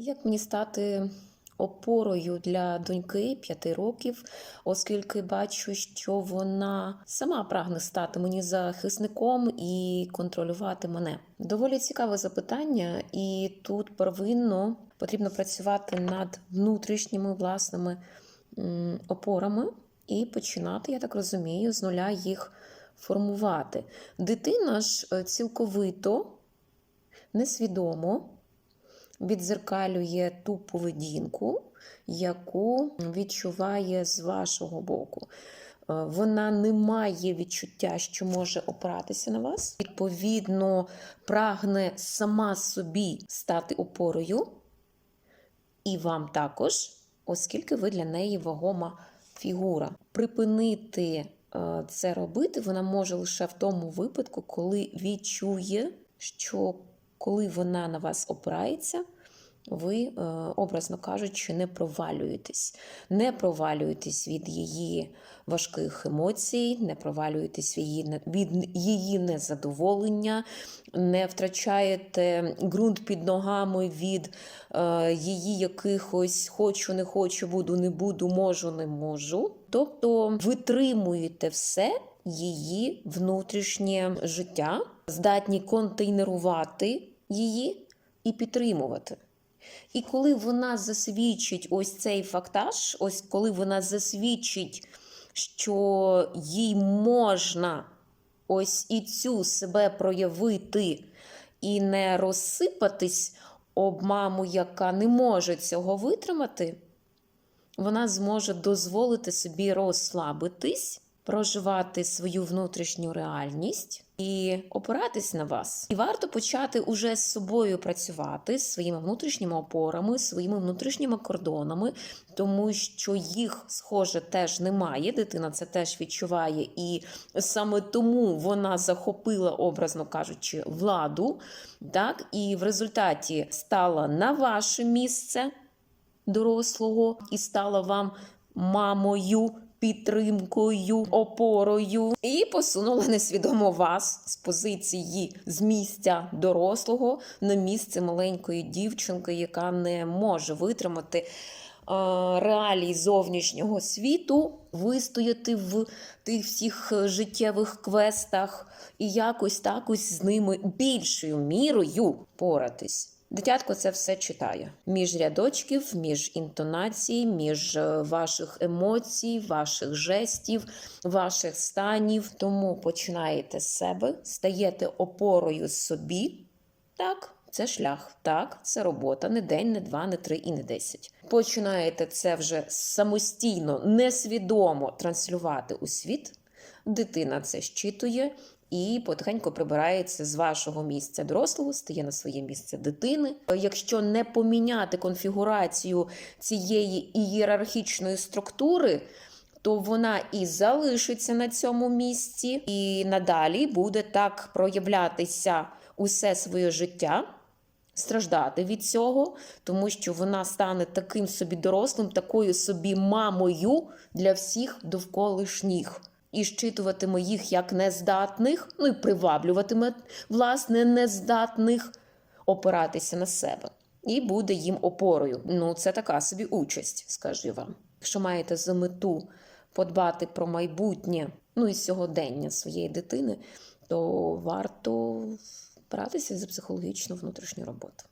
Як мені стати опорою для доньки 5 років, оскільки бачу, що вона сама прагне стати мені захисником і контролювати мене? Доволі цікаве запитання, і тут первинно потрібно працювати над внутрішніми власними опорами і починати, я так розумію, з нуля їх формувати. Дитина ж е, цілковито несвідомо відзеркалює ту поведінку, яку відчуває з вашого боку. Е, Вона не має відчуття, що може опиратися на вас. Відповідно, прагне сама собі стати опорою, і вам також, оскільки ви для неї вагома фігура. Припинити е, це робити вона може лише в тому випадку, коли відчує, що коли вона на вас опирається, ви, е, образно кажучи, не провалюєтесь. Не провалюєтесь від її важких емоцій, не провалюєтесь від її, незадоволення, не втрачаєте ґрунт під ногами від е, її якихось хочу, не хочу, буду, не буду, можу, не можу. Тобто витримуєте все її внутрішнє життя, здатні контейнерувати її і підтримувати. І коли вона засвідчить ось цей фактаж, ось коли вона засвідчить, що їй можна ось і цю себе проявити і не розсипатись об маму, яка не може цього витримати, вона зможе дозволити собі розслабитись, проживати свою внутрішню реальність і опиратись на вас. І варто почати уже з собою працювати, з своїми внутрішніми опорами, своїми внутрішніми кордонами, тому що їх, схоже, теж немає. Дитина це теж відчуває, і саме тому вона захопила, образно кажучи, владу, так і в результаті стала на ваше місце дорослого і стала вам мамою, підтримкою, опорою, і посунула несвідомо вас з позиції з місця дорослого на місце маленької дівчинки, яка не може витримати. Реалій зовнішнього світу вистояти в тих всіх життєвих квестах і якось так ось з ними більшою мірою поратись. Дитятко це все читає між рядочків, між інтонацій, між е, ваших емоцій, ваших жестів, ваших станів. Тому починаєте з себе, стаєте опорою собі. Так, це шлях, так, це робота, не день, не два, не три і не десять. Починаєте це вже самостійно, несвідомо транслювати у світ. Дитина це щитує і потихеньку прибирається з вашого місця дорослого, стає на своє місце дитини. Якщо не поміняти конфігурацію цієї ієрархічної структури, то вона і залишиться на цьому місці, і надалі буде так проявлятися усе своє життя. Страждати від цього, тому що вона стане таким собі дорослим, такою собі мамою для всіх довколишніх. І щитуватиме їх як нездатних, ну і приваблюватиме власне нездатних опиратися на себе. І буде їм опорою. Ну, це така собі участь, скажу вам. Якщо маєте за мету подбати про майбутнє, ну і сьогодення своєї дитини, то варто братися за психологічну внутрішню роботу.